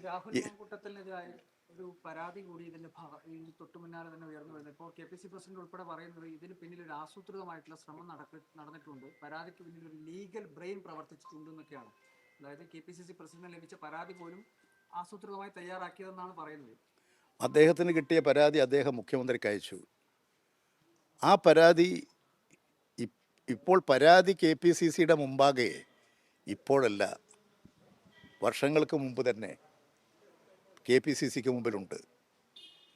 രാഹുൽ മാങ്കൂട്ടത്തിനെതിരായ ഒരു പരാതി കൂടി ഇതിന്റെ ഭാഗ- ഈ തൊട്ടു മുന്നാലെ തന്നെ ഉയർന്നു വരുന്നത് ഇപ്പോൾ കെ പി സി പ്രസിഡന്റ് ഉൾപ്പെടെ പറയുന്നത് ഇതിന് പിന്നിൽ ഒരു ആസൂത്രിതമായിട്ടുള്ള ശ്രമം നടക്ക നടന്നിട്ടുണ്ട്. പരാതിക്ക് പിന്നിൽ ഒരു ലീഗൽ ബ്രെയിൻ പ്രവർത്തിച്ചിട്ടുണ്ട് എന്നൊക്കെയാണ്. അതായത് K P C C president ലഭിച്ച പരാതി പോലും ആസൂത്രിതമായി തയ്യാറാക്കിയതെന്നാണ് പറയുന്നത്. അദ്ദേഹത്തിന് കിട്ടിയ പരാതി അദ്ദേഹം മുഖ്യമന്ത്രിക്ക് അയച്ചു. ആ പരാതി ഇപ്പോൾ പരാതി കെ പി സി സിയുടെ മുമ്പാകെ ഇപ്പോഴല്ല. വർഷങ്ങൾക്ക് മുമ്പ് തന്നെ കെ പി സി സിക്ക് മുമ്പിലുണ്ട്.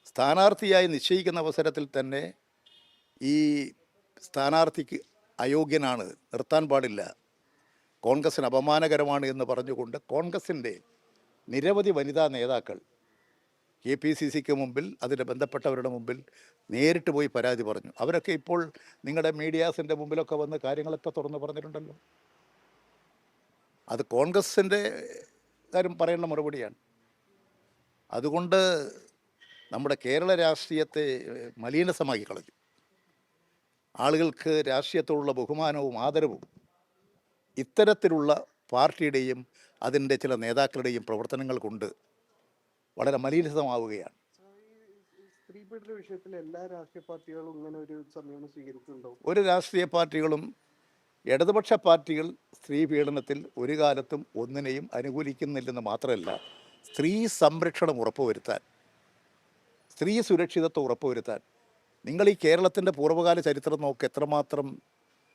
സ്ഥാനാർത്ഥിയായി നിശ്ചയിക്കുന്ന അവസരത്തിൽ തന്നെ ഈ സ്ഥാനാർത്ഥിക്ക് അയോഗ്യനാണ് നിർത്താൻ പാടില്ല. കോൺഗ്രസ്സിന് അപമാനകരമാണ് എന്ന് പറഞ്ഞുകൊണ്ട് കോൺഗ്രസിന്റെ നിരവധി വനിതാ നേതാക്കൾ കെ പി സി സിക്ക് മുമ്പിൽ അതിന് ബന്ധപ്പെട്ടവരുടെ മുമ്പിൽ നേരിട്ട് പോയി പരാതി പറഞ്ഞു. അവരൊക്കെ ഇപ്പോൾ നിങ്ങളുടെ മീഡിയാസിന്റെ മുമ്പിലൊക്കെ വന്ന് കാര്യങ്ങളൊക്കെ തുറന്നു പറഞ്ഞിട്ടുണ്ടല്ലോ. അത് കോൺഗ്രസിന്റെ കാര്യം പറയേണ്ട മറുപടിയാണ്. അതുകൊണ്ട് നമ്മുടെ കേരള രാഷ്ട്രീയത്തെ മലീനസമാക്കി കളഞ്ഞു. ആളുകൾക്ക് രാഷ്ട്രീയത്തോടുള്ള ബഹുമാനവും ആദരവും ഇത്തരത്തിലുള്ള പാർട്ടിയുടെയും അതിന്റെ ചില നേതാക്കളുടെയും പ്രവർത്തനങ്ങൾ കൊണ്ട് വളരെ മലീനസമാവുകയാണ്. സ്ത്രീപീഡന വിഷയത്തിൽ എല്ലാ രാഷ്ട്രീയ പാർട്ടികളും ഇങ്ങനെ ഒരു സമീപനം ഒരു രാഷ്ട്രീയ പാർട്ടികളും ഇടതുപക്ഷ പാർട്ടികൾ സ്ത്രീ പീഡനത്തിൽ ഒരു കാലത്തും ഒന്നിനെയും അനുകൂലിക്കുന്നില്ലെന്ന് മാത്രമല്ല സ്ത്രീ സംരക്ഷണം ഉറപ്പുവരുത്താൻ സ്ത്രീ സുരക്ഷിതത്വം ഉറപ്പുവരുത്താൻ നിങ്ങൾ ഈ കേരളത്തിന്റെ പൂർവകാല ചരിത്രം നോക്ക് എത്രമാത്രം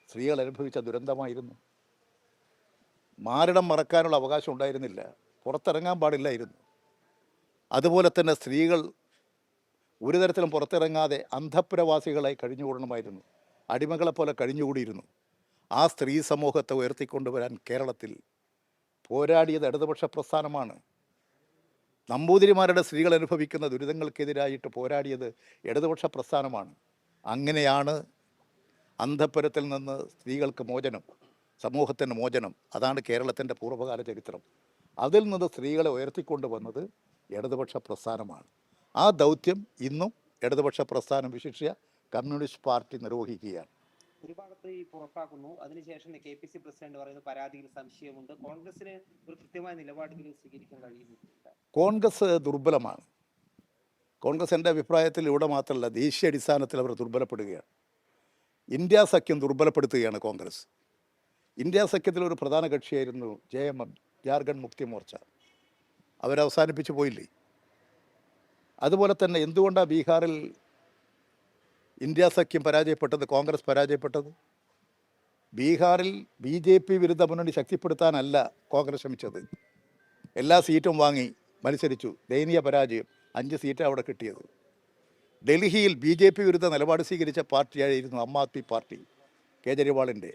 സ്ത്രീകൾ അനുഭവിച്ച ദുരന്തമായിരുന്നു. മാരണം മറക്കാനുള്ള അവകാശം ഉണ്ടായിരുന്നില്ല. പുറത്തിറങ്ങാൻ പാടില്ലായിരുന്നു. അതുപോലെ തന്നെ സ്ത്രീകൾ ഒരു തരത്തിലും പുറത്തിറങ്ങാതെ അന്ധപ്രവാസികളായി കഴിഞ്ഞുകൂടണമായിരുന്നു. അടിമകളെ പോലെ കഴിഞ്ഞുകൂടിയിരുന്നു. ആ സ്ത്രീ സമൂഹത്തെ ഉയർത്തിക്കൊണ്ടുവരാൻ കേരളത്തിൽ പോരാടിയത് ഇടതുപക്ഷ പ്രസ്ഥാനമാണ്. നമ്പൂതിരിമാരുടെ സ്ത്രീകൾ അനുഭവിക്കുന്ന ദുരിതങ്ങൾക്കെതിരായിട്ട് പോരാടിയത് ഇടതുപക്ഷ പ്രസ്ഥാനമാണ്. അങ്ങനെയാണ് അന്ധപുരത്തിൽ നിന്ന് സ്ത്രീകൾക്ക് മോചനം സമൂഹത്തിന് മോചനം. അതാണ് കേരളത്തിന്റെ പൂർവകാല ചരിത്രം. അതിൽ നിന്ന് സ്ത്രീകളെ ഉയർത്തിക്കൊണ്ടുവന്നത് ഇടതുപക്ഷ പ്രസ്ഥാനമാണ്. ആ ദൗത്യം ഇന്നും ഇടതുപക്ഷ പ്രസ്ഥാനം വിശിഷ്യ കമ്മ്യൂണിസ്റ്റ് പാർട്ടി നിർവഹിക്കുകയാണ്. ഒരു ഭാഗത്ത് ഈ പുറത്താക്കുന്നു. അതിനുശേഷം കെ പി സി പ്രസിഡന്റ് പറയുന്നു പരാതിയിൽ സംശയമുണ്ട്. കോൺഗ്രസിന് ഒരു കൃത്യമായ നിലപാട് ഇതിൽ സ്വീകരിക്കാൻ കഴിയുന്നില്ല കോൺഗ്രസ് ദുർബലമാണ്. കോൺഗ്രസ് എന്റെ അഭിപ്രായത്തിൽ ഇവിടെ മാത്രമല്ല ദേശീയ അടിസ്ഥാനത്തിൽ അവർ ദുർബലപ്പെടുകയാണ്. ഇന്ത്യ സഖ്യം ദുർബലപ്പെടുത്തുകയാണ് കോൺഗ്രസ്. ഇന്ത്യ സഖ്യത്തിൽ ഒരു പ്രധാന കക്ഷിയായിരുന്നു J M M Jharkhand Mukti Morcha. അവരവസാനിപ്പിച്ചു പോയില്ലേ? അതുപോലെ തന്നെ എന്തുകൊണ്ടാണ് ബീഹാറിൽ ഇന്ത്യ സഖ്യം പരാജയപ്പെട്ടത് കോൺഗ്രസ് പരാജയപ്പെട്ടത്? ബീഹാറിൽ ബി ജെ പി വിരുദ്ധ മുന്നണി ശക്തിപ്പെടുത്താനല്ല കോൺഗ്രസ് ശ്രമിച്ചത്. എല്ലാ സീറ്റും വാങ്ങി മത്സരിച്ചു. ദയനീയ പരാജയം. അഞ്ച് സീറ്റ് അവിടെ കിട്ടിയത്. ഡൽഹിയിൽ ബി ജെ പി വിരുദ്ധ നിലപാട് സ്വീകരിച്ച പാർട്ടിയായിരുന്നു ആം ആദ്മി പാർട്ടി കേജ്രിവാളിന്റെ.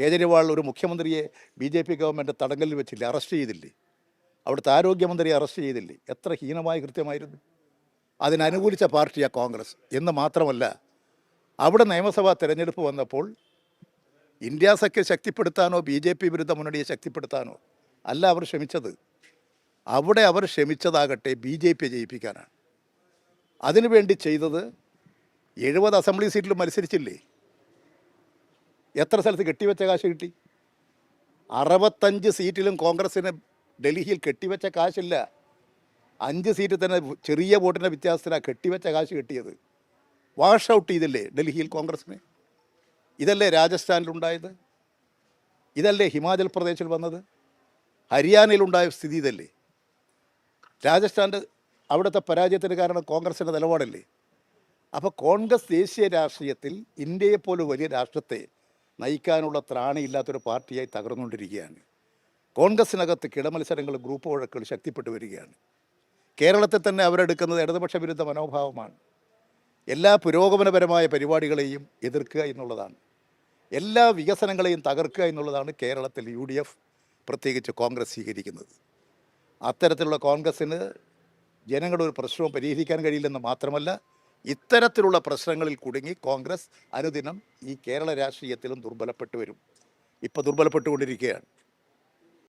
കേജ്രിവാൾ ഒരു മുഖ്യമന്ത്രിയെ ബി ജെ പി ഗവൺമെന്റ് തടങ്കലിൽ വെച്ചില്ലേ? അറസ്റ്റ് ചെയ്തില്ലേ? അവിടുത്തെ ആരോഗ്യമന്ത്രിയെ അറസ്റ്റ് ചെയ്തില്ലേ? എത്ര ഹീനമായ കൃത്യമായിരുന്നു. അതിനനുകൂലിച്ച പാർട്ടിയാണ് കോൺഗ്രസ് എന്ന് മാത്രമല്ല അവിടെ നിയമസഭാ തിരഞ്ഞെടുപ്പ് വന്നപ്പോൾ ഇന്ത്യ സഖ്യം ശക്തിപ്പെടുത്താനോ ബി ജെ പി വിരുദ്ധ മുന്നണിയെ ശക്തിപ്പെടുത്താനോ അല്ല അവർ ശ്രമിച്ചത്. അവിടെ അവർ ശ്രമിച്ചതാകട്ടെ ബി ജെ പിയെ ജയിപ്പിക്കാനാണ്. അതിനുവേണ്ടി ചെയ്തത് എഴുപത് അസംബ്ലി സീറ്റിൽ മത്സരിച്ചില്ലേ? എത്ര സ്ഥലത്ത് കെട്ടിവെച്ച കാശ് കിട്ടി? അറുപത്തഞ്ച് സീറ്റിലും കോൺഗ്രസ്സിന് ഡൽഹിയിൽ കെട്ടിവെച്ച കാശില്ല. അഞ്ച് സീറ്റ് തന്നെ ചെറിയ വോട്ടിന്റെ വ്യത്യാസത്തിലാണ് കെട്ടിവെച്ച കാശ് കിട്ടിയത്. വാഷ് ഔട്ട് ചെയ്തില്ലേ ഡൽഹിയിൽ കോൺഗ്രസിന്? ഇതല്ലേ രാജസ്ഥാനിലുണ്ടായത് ഇതല്ലേ ഹിമാചൽ പ്രദേശിൽ വന്നത്? ഹരിയാനയിലുണ്ടായ സ്ഥിതി ഇതല്ലേ? രാജസ്ഥാന്റെ അവിടുത്തെ പരാജയത്തിന് കാരണം കോൺഗ്രസിന്റെ നിലപാടല്ലേ? അപ്പോൾ കോൺഗ്രസ് ദേശീയ രാഷ്ട്രീയത്തിൽ ഇന്ത്യയെപ്പോലെ വലിയ രാഷ്ട്രത്തെ നയിക്കാനുള്ള ത്രാണിയില്ലാത്തൊരു പാർട്ടിയായി തകർന്നുകൊണ്ടിരിക്കുകയാണ്. കോൺഗ്രസിനകത്ത് കിടമത്സരങ്ങൾ ഗ്രൂപ്പ് വഴക്കുകൾ ശക്തിപ്പെട്ടു വരികയാണ്. കേരളത്തിൽ തന്നെ അവരെടുക്കുന്നത് ഇടതുപക്ഷ വിരുദ്ധ മനോഭാവമാണ്. എല്ലാ പുരോഗമനപരമായ പരിപാടികളെയും എതിർക്കുക എന്നുള്ളതാണ്. എല്ലാ വികസനങ്ങളെയും തകർക്കുക എന്നുള്ളതാണ് കേരളത്തിൽ യു ഡി എഫ് പ്രത്യേകിച്ച് കോൺഗ്രസ് സ്വീകരിക്കുന്നത്. അത്തരത്തിലുള്ള കോൺഗ്രസ്സിന് ജനങ്ങളുടെ ഒരു പ്രശ്നവും പരിഹരിക്കാൻ കഴിയില്ലെന്ന് മാത്രമല്ല ഇത്തരത്തിലുള്ള പ്രശ്നങ്ങളിൽ കുടുങ്ങി കോൺഗ്രസ് അനുദിനം ഈ കേരള രാഷ്ട്രീയത്തിലും ദുർബലപ്പെട്ടു വരും ഇപ്പോൾ ദുർബലപ്പെട്ടുകൊണ്ടിരിക്കുകയാണ്.